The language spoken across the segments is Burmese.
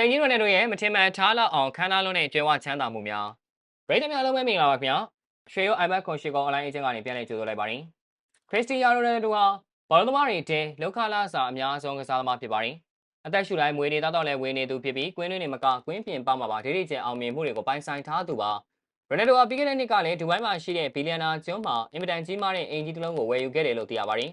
စိန်ကြီးရနဲ့တို့ရဲ့မထင်မှန်ထားလောက်အောင်ခန်းသားလုံးနဲ့ကျွဲဝချမ်းသာမှုများပရိသတ်များလုံးပဲမင်္ဂလာပါခင်ဗျာရွှေရိုး iPad ကွန်ရှီကွန်အွန်လိုင်းအချင်းကနေပြန်လည်ကြိုဆိုလိုက်ပါတယ်ခရစ္စတီယာရိုနယ်ဒိုဟာဘောလုံးသမားတွေတဲလောက်ခလာစာအများဆုံးကစားသမားဖြစ်ပါတယ်အသက်ရှူတိုင်းမွေနေတော့လည်းဝေနေသူဖြစ်ပြီးကွင်းတွင်းတွေမကကွင်းပြင်ပမှာပါဒေဒီကျန်အောင်မြင်မှုတွေကိုပိုင်ဆိုင်ထားသူပါရနယ်ဒိုဟာပြီးခဲ့တဲ့နှစ်ကလည်းဒူဘိုင်းမှာရှိတဲ့ဘီလီယံနာကျွန်းမှာအင်မတန်ကြီးမားတဲ့အင်ဂျီတစ်လုံးကိုဝယ်ယူခဲ့တယ်လို့သိရပါတယ်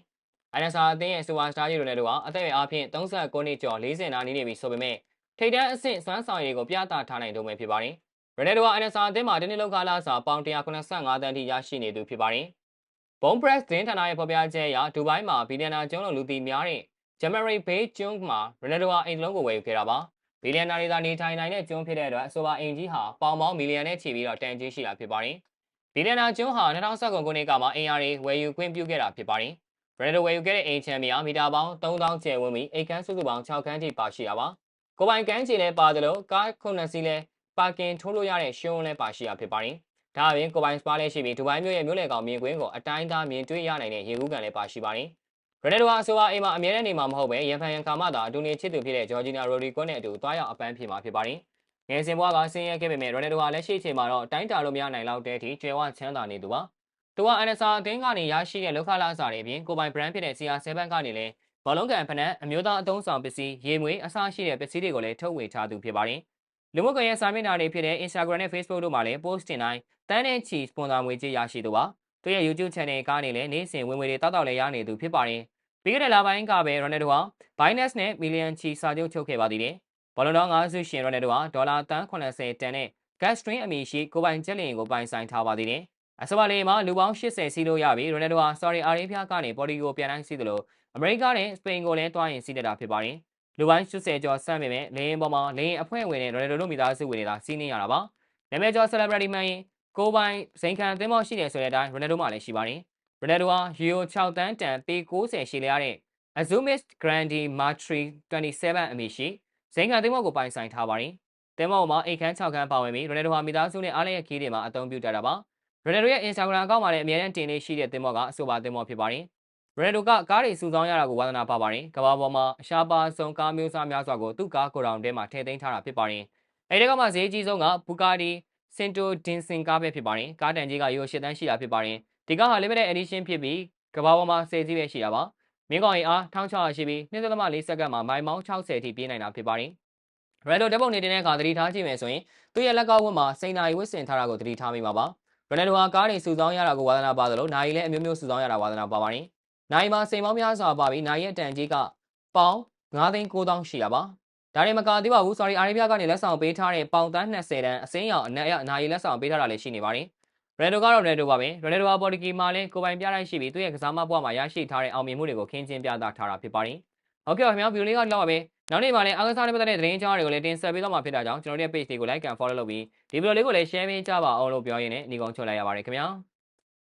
အိုင်နဆာအသင်းရဲ့စူပါစတာကြီးရိုနယ်ဒိုဟာအသက်အရွယ်အားဖြင့်39နှစ်ကျော်40နာနီးနေပြီဆိုပေမဲ့ ထိပ်တန်းအဆင့်စွမ်းဆောင်ရည်ကိုပြသထားနိုင်တုံးပဲဖြစ်ပါတယ်။ရနယ်ဒိုဟာအန်ဆာအသင်းမှာဒီနေ့လောက်ကလာစာပေါင်185တန်းထိရရှိနေသူဖြစ်ပါတယ်။ Bone Press သတင်းဌာနရဲ့ဖော်ပြချက်အရဒူဘိုင်းမှာဘီလီယံနာကျွန်းလိုလူသိများတဲ့ Jamari Bay ကျွန်းမှာရနယ်ဒိုဟာအိမ်လုံးကိုဝယ်ယူခဲ့တာပါ။ဘီလီယံနာတွေသာနေထိုင်နိုင်တဲ့ကျွန်းဖြစ်တဲ့အတွက်အဆိုပါအိမ်ကြီးဟာပေါင်ပေါင်းမီလီယံနဲ့ချီပြီးတော့တန်ကြီးရှိတာဖြစ်ပါတယ်။ဘီလီယံနာကျွန်းဟာ2019ခုနှစ်ကမှအင်အားတွေဝယ်ယူခွင့်ပြုခဲ့တာဖြစ်ပါတယ်။ရနယ်ဒိုဝယ်ယူခဲ့တဲ့အိမ်ချမ်းမြေမီတာပေါင်း3000ကျယ်ဝန်းပြီးအိမ်ခန်းစုစုပေါင်း6ခန်းထိပါရှိတာပါ။ ကိုပိုင်ကန်းချီလည်းပါသလိုကားခုနှစ်စီးလည်းပါကင်ထိုးလို့ရတဲ့ရှုံးလည်းပါရှိတာဖြစ်ပါတယ်။ဒါအပြင်ကိုပိုင်စပါလည်းရှိပြီးဒူဘိုင်းမြို့ရဲ့မြို့လယ်ကောင်မြင်ကွင်းကိုအတိုင်းသားမြင်တွေ့ရနိုင်တဲ့ရေကူးကန်လည်းပါရှိပါတယ်။ရနယ်ဒိုဟာဆိုပါအိမ်မှာအမြဲတမ်းနေမှာမဟုတ်ပဲရန်ဖန်ရန်ခါမှသာအတူနေချစ်သူဖြစ်တဲ့ဂျော်ဂျီနာရိုဒီကွန်းနဲ့အတူတွားရောက်အပန်းဖြေမှာဖြစ်ပါတယ်။ငယ်စဉ်ဘဝကဆင်းရဲခဲ့ပေမဲ့ရနယ်ဒိုဟာလက်ရှိချိန်မှာတော့တိုင်းတာလို့မရနိုင်လောက်တဲ့အထိကျွဲဝချမ်းသာနေသူပါ။သူကအန်နဆာအသင်းကနေရရှိတဲ့လောက်ခလာစာတွေအပြင်ကိုပိုင် brand ဖြစ်တဲ့ CR7 ကနေလည်း ဘောလုံးကန်ဖနက်အမျိုးသားအသုံးဆောင်ပစ္စည်းရေမွေးအစရှိတဲ့ပစ္စည်းတွေကိုလည်းထုတ်ဝေထားသူဖြစ်ပါတယ်။လူမှုကွန်ရက်စာမျက်နှာတွေဖြစ်တဲ့ Instagram နဲ့ Facebook တို့မှာလည်း post တင်တိုင်းတန်းနဲ့ချီစပွန်ဆာငွေကြေးရရှိသူပါ။သူရဲ့ YouTube channel ကနေလည်းနေ့စဉ်ဝင်ငွေတွေတောက်တောက်လည်းရနေသူဖြစ်ပါတယ်။ပြီးခဲ့တဲ့လပိုင်းကပဲ Ronaldo ဟာ Binance နဲ့ million ချီစာချုပ်ချုပ်ခဲ့ပါသေးတယ်။ဘောလုံးတော်ငါးစုရှင် Ronaldo ဟာဒေါ်လာတန်း80တန်နဲ့ gas string အမည်ရှိကိုပိုင်ချက်လင်ကိုပိုင်ဆိုင်ထားပါသေးတယ်။ အစပါလေးမှာလူပေါင်း80စီးလို့ရပြီး Ronaldo ဟာ Saudi Arabia ကနေ Portugal ကိုပြန်တိုင်းစီးသလိုအမေရိကနဲ့စပိန်ကိုလည်းတွားရင်စီးတက်တာဖြစ်ပါတယ်။လူပိုင်း80ကျော်ဆန့်ပေမဲ့လေရင်ပေါ်မှာလေရင်အဖွဲ့ဝင်နဲ့ Ronaldo တို့မိသားစုဝင်တွေသာစီးနေရတာပါ။နာမည်ကျော် celebrity မှန်ရင်ကိုပိုင်စိန်ခံသင်းမောရှိတယ်ဆိုတဲ့အတိုင်း Ronaldo မှလည်းရှိပါတယ်။ Ronaldo ဟာ Euro 6တန်းတန်ပေ90ရှိလျားတဲ့ Azumis Grandi Matri 27အမည်ရှိစိန်ခံသင်းမောကိုပိုင်ဆိုင်ထားပါတယ်။သင်းမောမှာအိတ်ခမ်း6ခန်းပါဝင်ပြီး Ronaldo ဟာမိသားစုနဲ့အားလျက်ခီးတွေမှာအသုံးပြုကြတာပါ။ Ronaldo ရဲ့ Instagram အကောင့်မှာလည်းအမြဲတမ်းတင်လေးရှိတဲ့သင်းမောကအဆိုပါသင်းမောဖြစ်ပါတယ်။ Ronaldo ကကားတွေစုဆောင်းရတာကိုဝါသနာပါပါတယ်။ကမ္ဘာပေါ်မှာအရှားပါဆုံးကားမျိုးစားများစွာကိုသူ့ကားကိုယ်တော်ထဲမှာထည့်သိမ်းထားတာဖြစ်ပါတယ်။အဲဒီကမှဈေးကြီးဆုံးက Bugatti Sinto Dinsin ကားပဲဖြစ်ပါတယ်။ကားတန်ကြီးကရိုး၈တန်းရှိတာဖြစ်ပါတယ်။ဒီကားဟာ limited edition ဖြစ်ပြီးကမ္ဘာပေါ်မှာ၁၀စီးပဲရှိတာပါ။မင်းကောင်ရင်အား1600ရှိပြီး2.4စက္ကန့်မှာမိုင်ပေါင်း60ထိပြေးနိုင်တာဖြစ်ပါတယ်။ Ronaldo ဓာတ်ပုံနေတင်တဲ့အခါသတိထားကြည့်မယ်ဆိုရင်သူ့ရဲ့လက်ကောက်ဝတ်မှာစိန်နာရီဝတ်ဆင်ထားတာကိုသတိထားမိမှာပါ။ Ronaldo ဟာကားတွေစုဆောင်းရတာကိုဝါသနာပါသလိုနိုင်လည်းအမျိုးမျိုးစုဆောင်းရတာဝါသနာပါပါတယ်။နိုင်မှာစိန်ပေါင်းများစွာပါပြီးနိုင်ရဲ့တန်ကြီးကပေါင်9သိန်း9000ရှိတာပါ။ဒါတွေမကသေးပါဘူး sorry အာရေဗျကနေလက်ဆောင်ပေးထားတဲ့ပေါင်တန်း20တန်းအစင်းရောင်အနက်ရအနာရီလက်ဆောင်ပေးထားတာလည်းရှိနေပါတယ်။ Ronaldo ကတော့ Ronaldo ပါပဲ။ Ronaldo ဟာပေါ်တူဂီမှာလည်းကိုပိုင်ပြလိုက်ရှိပြီးသူ့ရဲ့ကစားမဘဝမှာရရှိထားတဲ့အောင်မြင်မှုတွေကိုခင်းကျင်းပြသထားတာဖြစ်ပါတယ်။ဟုတ်ကဲ့ပါခင်ဗျာဗီဒီယိုလေးကတော့ပါပဲ။ နောက်နေ့မှာလည်းအားကစားနဲ့ပတ်သက်တဲ့သတင်းကြောင်းတွေကိုလည်းတင်ဆက်ပေးသွားမှာဖြစ်တာကြောင့်ကျွန်တော်တို့ရဲ့ page တွေကို like and follow လုပ်ပြီးဒီဗီဒီယိုလေးကိုလည်း share ပေးကြပါအောင်လို့ပြောရင်းနဲ့ညီကုန်းချုပ်လိုက်ရပါတယ်ခင်ဗျာ။